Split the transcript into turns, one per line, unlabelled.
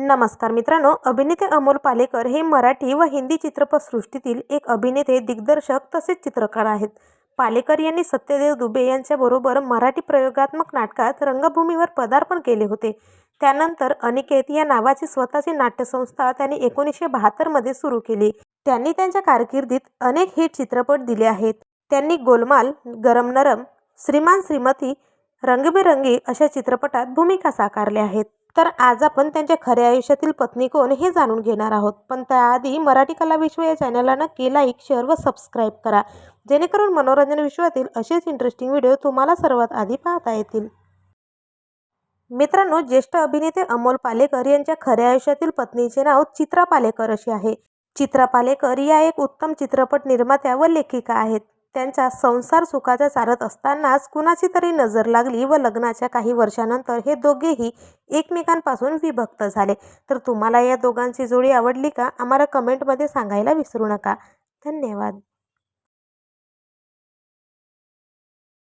नमस्कार मित्रांनो अभिनेते अमोल पालेकर हे मराठी व हिंदी चित्रपटसृष्टीतील एक अभिनेते दिग्दर्शक तसेच चित्रकार आहेत. पालेकर यांनी सत्यदेव दुबे यांच्याबरोबर मराठी प्रयोगात्मक नाटकात रंगभूमीवर पदार्पण केले होते. त्यानंतर अनिकेत या नावाची स्वतःची नाट्यसंस्था त्यांनी एकोणीसशे बहात्तरमध्ये सुरू केली. त्यांनी त्यांच्या कारकिर्दीत अनेक हिट चित्रपट दिले आहेत. त्यांनी गोलमाल गरम नरम श्रीमान श्रीमती रंगबेरंगी अशा चित्रपटात भूमिका साकारल्या आहेत. तर आज आपण त्यांच्या खऱ्या आयुष्यातील पत्नी कोण हे जाणून घेणार आहोत. पण त्याआधी मराठी कला विश्व या चॅनलला नक्की लाईक शेअर व सबस्क्राईब करा. जेणेकरून मनोरंजन विश्वातील असेच इंटरेस्टिंग व्हिडिओ तुम्हाला सर्वात आधी पाहता येतील. मित्रांनो ज्येष्ठ अभिनेते अमोल पालेकर यांच्या खऱ्या आयुष्यातील पत्नीचे नाव चित्रा पालेकर असे आहे. चित्रा पालेकर या एक उत्तम चित्रपट निर्मात्या व लेखिका आहेत. त्यांचा संसार सुखाचा चारत असतानाच कुणाची तरी नजर लागली व लग्नाच्या काही वर्षानंतर हे दोघेही एकमेकांपासून विभक्त झाले. तर तुम्हाला या दोघांची जोडी आवडली का? आम्हाला कमेंटमध्ये सांगायला विसरू नका. धन्यवाद.